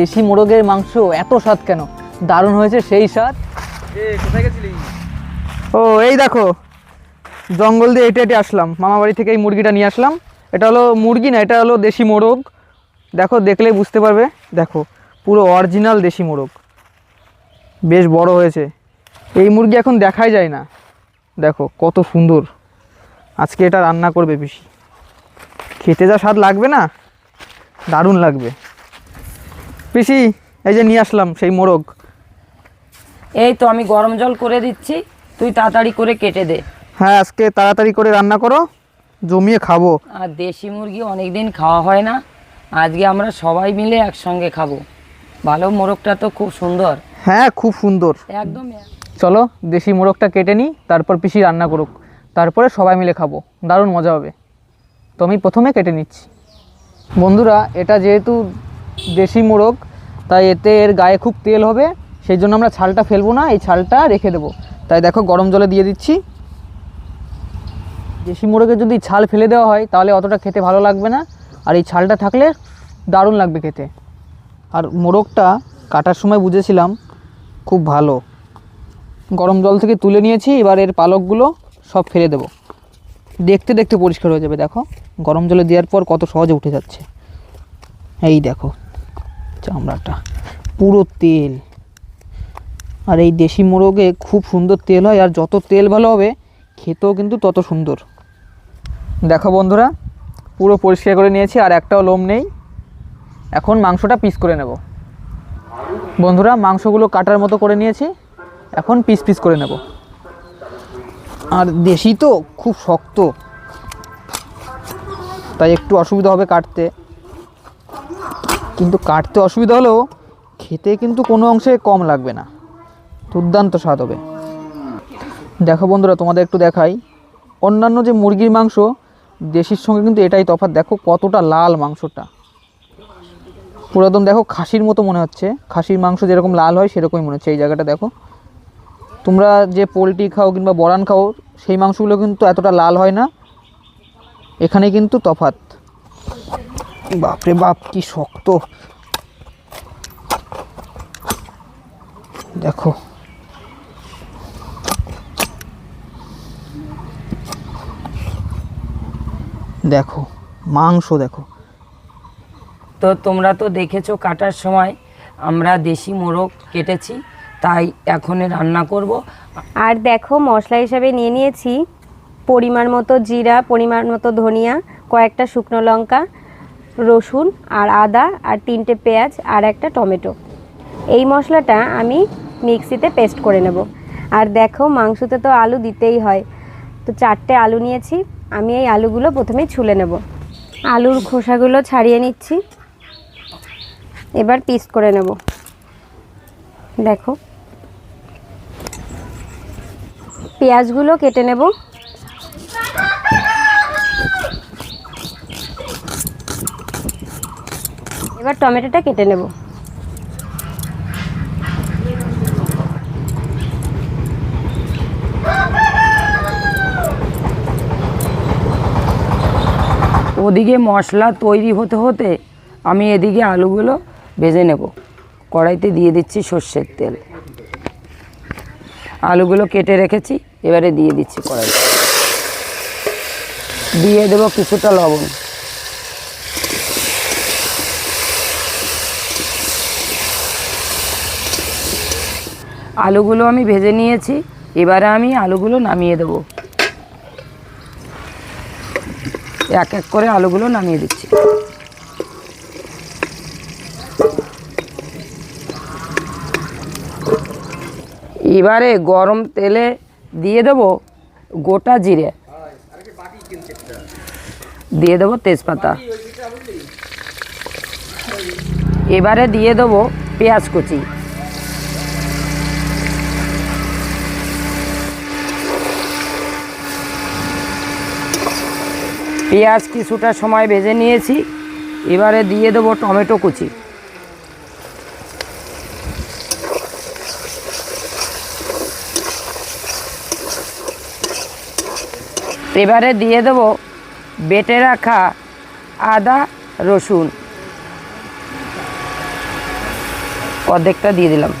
দেশি মোরগের মাংস এত স্বাদ কেন? দারুণ হয়েছে সেই স্বাদ। কোথায় গেছিলি? ও এই দেখো। জঙ্গল দিয়ে হেঁটে হেঁটে আসলাম। মামা বাড়ি থেকে এই মুরগিটা নিয়ে আসলাম। এটা হলো মুরগি না এটা হলো দেশি মোরগ। দেখো দেখলেই বুঝতে পারবে। দেখো পুরো অরিজিনাল দেশি মোরগ। বেশ বড় হয়েছে। এই মুরগি এখন দেখাই যায় না। দেখো কত সুন্দর। আজকে এটা রান্না করবে বেশি খেতে যা স্বাদ লাগবে না দারুণ লাগবে। পিসি এই যে নিয়ে আসলাম সেই মোরগ। এই তো আমি গরম জল করে দিচ্ছি তুই তাড়াতাড়ি করে কেটে দে। হ্যাঁ আজকে তাড়াতাড়ি করে রান্না করো জমিয়ে খাব। আর দেশি মুরগি অনেক দিন খাওয়া হয় না আজকে আমরা সবাই মিলে একসঙ্গে খাব। ভালো মোরগটা তো খুব সুন্দর। হ্যাঁ খুব সুন্দর। একদম চলো দেশি মোরগটা কেটে নিই তারপর পিসি রান্না করুক। তারপরে সবাই মিলে খাব দারুণ মজা হবে। তো আমি প্রথমে কেটে নিচ্ছি। বন্ধুরা এটা যেহেতু দেশি মোরগ, তাই এতে এর গায়ে খুব তেল হবে, সেই জন্য আমরা ছালটা ফেলব না, এই ছালটা রেখে দেবো। তাই দেখো গরম জলে দিয়ে দিচ্ছি। দেশি মোরগের যদি ছাল ফেলে দেওয়া হয়, তাহলে অতটা খেতে ভালো লাগবে না, আর এই ছালটা থাকলে দারুণ লাগবে খেতে। আর মোরগটা কাটার সময় বুঝেছিলাম, খুব ভালো। গরম জল থেকে তুলে নিয়েছি, এবার এর পালকগুলো সব ফেলে দেবো। দেখতে দেখতে পরিষ্কার হয়ে যাবে, দেখো। গরম জলে দেওয়ার পর কত সহজে উঠে যাচ্ছে। এই দেখো। চামড়াটা। পুরো তেল। আর এই দেশি মোরগে খুব সুন্দর তেল হয়, আর যত তেল ভালো হবে, খেতেও কিন্তু তত সুন্দর। দেখো বন্ধুরা, পুরো পরিষ্কার করে নিয়েছি, আর একটাও লোম নেই। এখন মাংসটা পিস করে নেব। বন্ধুরা, মাংসগুলো কাটার মতো করে নিয়েছি, এখন পিস পিস করে নেব। আর দেশি তো খুব শক্ত। তাই একটু অসুবিধা হবে কাটতে। কিন্তু কাটতে অসুবিধা হলেও খেতে কিন্তু কোনো অংশে কম লাগবে না। দুর্দান্ত স্বাদ হবে। দেখো বন্ধুরা, তোমাদের একটু দেখাই। অন্যান্য যে মুরগির মাংস, দেশির সঙ্গে কিন্তু এটাই তফাৎ। দেখো কতটা লাল মাংসটা। পুরো একদম দেখো, খাসির মতো মনে হচ্ছে। খাসির মাংস যেরকম লাল হয়, সেরকমই মনে হচ্ছে। এই জায়গাটা দেখো। তোমরা যে পোলট্রি খাও কিংবা বরান খাও, সেই মাংসগুলো কিন্তু এতটা লাল হয় না। এখানে কিন্তু তফাৎ। বাপরে বাপ কি শক্ত। দেখো। দেখো মাংস দেখো। তো তোমরা তো দেখেছ কাটার সময় আমরা দেশি মোরগ কেটেছি তাই এখন রান্না করব। আর দেখো মশলা হিসাবে নিয়ে নিয়েছি। পরিমাণ মতো জিরা পরিমাণ মতো ধনিয়া কয়েকটা শুকনো লঙ্কা রসুন আর আদা আর তিনটে পেঁয়াজ আর একটা টমেটো। এই মশলাটা আমি মিক্সিতে পেস্ট করে নেব। আর দেখো মাংসতে তো আলু দিতেই হয়। তো চারটে আলু নিয়েছি, আমি এই আলুগুলো প্রথমে ছুলে নেব। আলুর খোসাগুলো ছাড়িয়ে নিচ্ছি। এবার পিস করে নেব। দেখো। পেঁয়াজগুলো কেটে নেব। এবার টমেটোটা কেটে নেব। ওদিকে মশলা তৈরি হতে হতে আমি এদিকে আলুগুলো ভেজে নেব। কড়াইতে দিয়ে দিচ্ছি সর্ষের তেল। আলুগুলো কেটে রেখেছি, এবারে দিয়ে দিচ্ছি কড়াই দিয়ে দেবো কিছুটা লবণ। আলুগুলো আমি ভেজে নিয়েছি, এবারে আমি আলুগুলো নামিয়ে দেবো। এক এক করে আলুগুলো নামিয়ে দিচ্ছি। এবারে গরম তেলে দিয়ে দেবো গোটা জিরে। দিয়ে দেবো তেজপাতা। এবারে দিয়ে দেবো পেঁয়াজ কুচি। পেঁয়াজ কিছুটা সময় ভেজে নিয়েছি। এবারে দিয়ে দেবো টমেটো কুচি। এবারে দিয়ে দেবো বেটে রাখা আদা, রসুন। অর্ধেকটা দিয়ে দিলাম।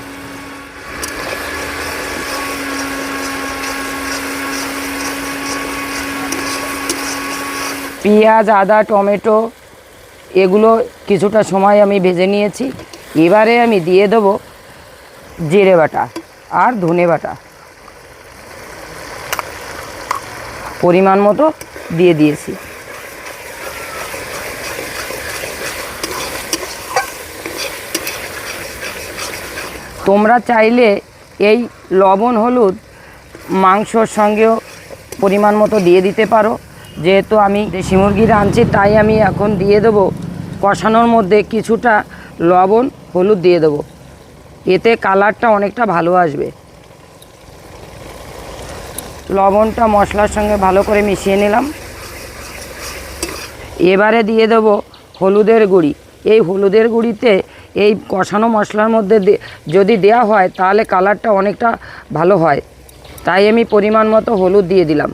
পেঁয়াজ, আদা, টমেটো, এগুলো কিছুটা সময় আমি ভেজে নিয়েছি। এবারে আমি দিয়ে দেবো জিরে বাটা আর ধনে বাটা। পরিমাণ মতো দিয়ে দিয়েছি। তোমরা চাইলে এই লবণ, হলুদ মাংসর সঙ্গেও পরিমাণ মতো দিয়ে দিতে পারো। যেহেতু আমি দেশি মুরগি রাঁধছি তাই আমি এখন দিয়ে দেবো। কষানোর মধ্যে কিছুটা লবণ, হলুদ দিয়ে দেবো। এতে কালারটা অনেকটা ভালো আসবে। লবণটা মশলার সঙ্গে ভালো করে মিশিয়ে নিলাম। এবারে দিয়ে দেবো হলুদের গুঁড়ি। এই হলুদের গুঁড়িতে এই কষানো মশলার মধ্যে যদি দেয়া হয়, তাহলে কালারটা অনেকটা ভালো হয়। তাই আমি পরিমাণ মতো হলুদ দিয়ে দিলাম।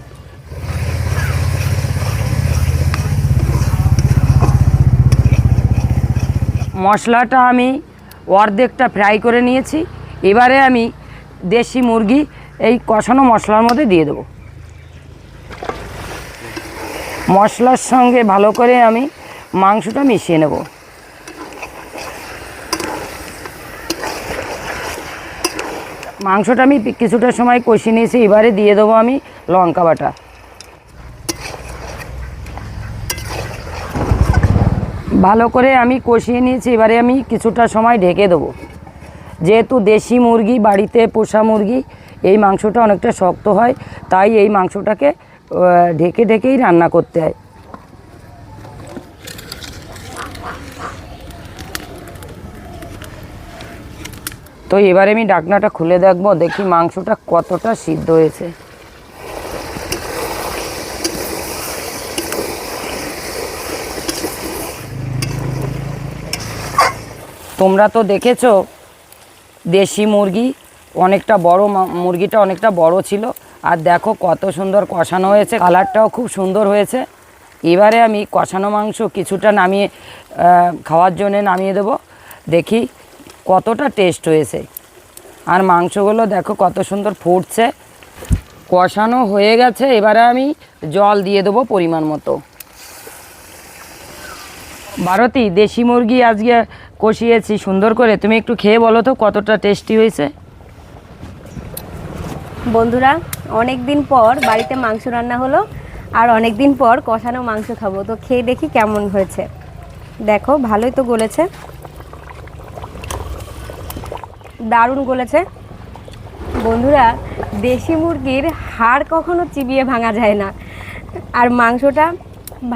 মশলাটা আমি অর্ধেকটা ফ্রাই করে নিয়েছি। এবারে আমি দেশি মুরগি এই কষানো মশলার মধ্যে দিয়ে দেবো। মশলার সঙ্গে ভালো করে আমি মাংসটা মিশিয়ে নেব। মাংসটা আমি কিছুটা সময় কষিয়ে নিয়েছি। এবারে দিয়ে দেবো আমি লঙ্কা বাটা। ভালো করে আমি কষিয়ে নিয়েছি, এবারে আমি কিছুটা সময় ঢেকে দেবো। যেহেতু দেশি মুরগি, বাড়িতে পোষা মুরগি, এই মাংসটা অনেকটা শক্ত হয়, তাই এই মাংসটাকে ঢেকে ঢেকেই রান্না করতে হয়। তো এবারে আমি ডাকনাটা খুলে দেখব, দেখি মাংসটা কতটা সিদ্ধ হয়েছে। তোমরা তো দেখেছ, দেশি মুরগি অনেকটা বড় মুরগিটা অনেকটা বড় ছিল। আর দেখো কত সুন্দর কষানো হয়েছে, কালারটাও খুব সুন্দর হয়েছে। এবারে আমি কষানো মাংস কিছুটা নামিয়ে খাওয়ার জন্যে নামিয়ে দেব। দেখি কতটা টেস্ট হয়েছে। আর মাংসগুলো দেখো কত সুন্দর ফুটছে। কষানো হয়ে গেছে, এবারে আমি জল দিয়ে দেবো পরিমাণ মতো। ভারতী, দেশি মুরগি আজকে কষিয়েছি, সুন্দর করে। তুমি একটু খেয়ে বলো তো, কতটা টেস্টি হয়েছে? বন্ধুরা অনেক দিন পর বাড়িতে মাংস রান্না হলো, আর অনেক দিন পর কষানো মাংস খাব। তো খেয়ে দেখি কেমন হয়েছে। দেখো, ভালোই তো গলেছে। দারুণ গলেছে। বন্ধুরা, দেশি মুরগির হাড় কখনো চিবিয়ে ভাঙা যায় না। আর মাংসটা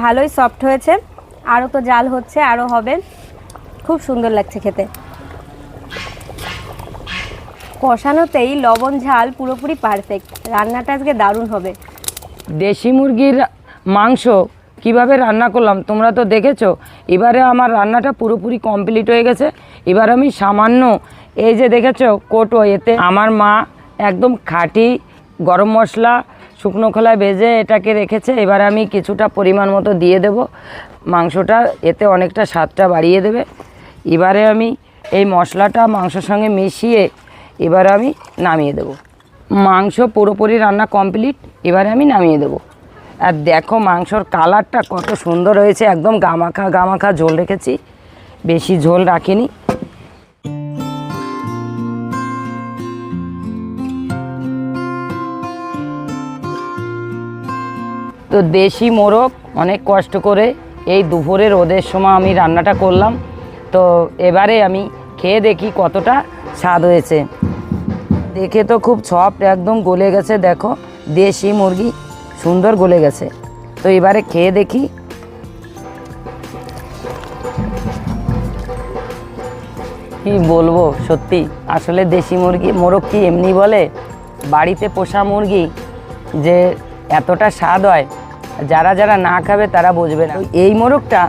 ভালোই সফট হয়েছে। আরও তো জাল হচ্ছে, আরও হবে। খুব সুন্দর লাগছে খেতে। কষানোতেই লবণ, ঝাল পুরোপুরি পারফেক্ট রান্নাটা আজকে দারুণ হবে। দেশি মুরগির মাংস কীভাবে রান্না করলাম, তোমরা তো দেখেছ। এবারে আমার রান্নাটা পুরোপুরি কমপ্লিট হয়ে গেছে। এবার আমি সামান্য এই যে দেখেছ কোটো এতে আমার মা একদম খাঁটি গরম মশলা, শুকনো খোলায় ভেজে এটাকে রেখেছে। এবার আমি কিছুটা পরিমাণ মতো দিয়ে দেব। মাংসটা এতে অনেকটা স্বাদটা বাড়িয়ে দেবে। এবারে আমি এই মশলাটা মাংসের সঙ্গে মিশিয়ে এবারে আমি নামিয়ে দেব। মাংস পুরোপুরি রান্না কমপ্লিট, এবারে আমি নামিয়ে দেব। আর দেখো মাংসর কালারটা কত সুন্দর হয়েছে, একদম গামাখা গামাখা ঝোল রেখেছি, বেশি ঝোল রাখিনি। তো দেশি মোরগ, অনেক কষ্ট করে এই দুপুরে রোদের সময় আমি রান্নাটা করলাম। তো এবারে আমি খেয়ে দেখি কতটা স্বাদ হয়েছে। দেখে তো খুব সফট একদম গলে গেছে, দেখো, দেশি মুরগি সুন্দর গলে গেছে। তো এবারে খেয়ে দেখি। কি বলব, সত্যি, আসলে দেশি মুরগি, মোরগ কি এমনি বলে? বাড়িতে পোষা মুরগি যে এতটা স্বাদ হয়, যারা যারা না খাবে তারা বুঝবে না। এই মোরগটা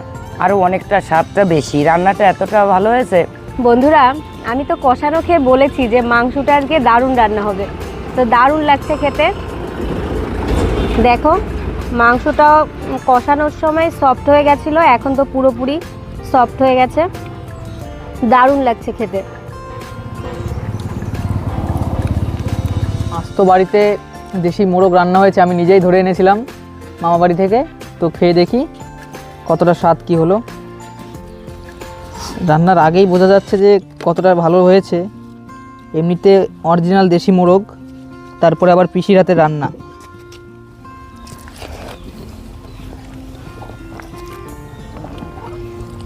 আরও অনেকটা স্বাদটা বেশি। রান্নাটা এতটা ভালো হয়েছে? বন্ধুরা আমি তো কষানো খেয়ে বলেছি যে মাংসটা আজকে দারুণ রান্না হবে। তো দারুণ লাগছে খেতে। দেখো মাংসটা কষানোর সময় সফট হয়ে গেছিল এখন তো পুরোপুরি সফট হয়ে গেছে। দারুণ লাগছে খেতে। আজ তো বাড়িতে দেশি মোরগ রান্না হয়েছে আমি নিজেই ধরে এনেছিলাম মামা বাড়ি থেকে। তো খেয়ে দেখি। কতটা স্বাদ কি হলো? রান্নার আগেই বোঝা যাচ্ছে যে কতটা ভালো হয়েছে। এমনিতে অরিজিনাল দেশি মোরগ, তারপরে আবার পিসির হাতে রান্না।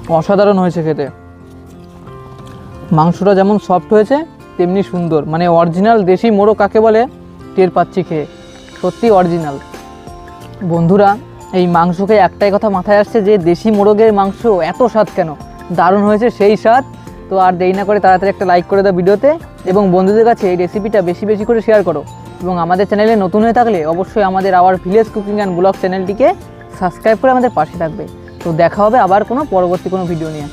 অসাধারণ হয়েছে খেতে। মাংসটা যেমন সফট হয়েছে, তেমনি সুন্দর। মানে অরিজিনাল দেশি মোরগ কাকে বলে, টের পাচ্ছি খেয়ে। সত্যি অরিজিনাল। বন্ধুরা এই মাংসকে একটাই কথা মাথায় আসছে যে দেশি মোরগের মাংস এত স্বাদ কেন? দারুণ হয়েছে সেই স্বাদ। তো আর দেরি না করে তাড়াতাড়ি একটা লাইক করে দাও ভিডিওতে এবং বন্ধুদের কাছে এই রেসিপিটা বেশি বেশি করে শেয়ার করো। এবং আমাদের চ্যানেলে নতুন হয়ে থাকলে অবশ্যই আমাদের our village cooking and vlog চ্যানেলটিকে সাবস্ক্রাইব করে আমাদের পাশে থাকবে। তো দেখা হবে আবার কোনো পরবর্তী কোনো ভিডিও নিয়ে।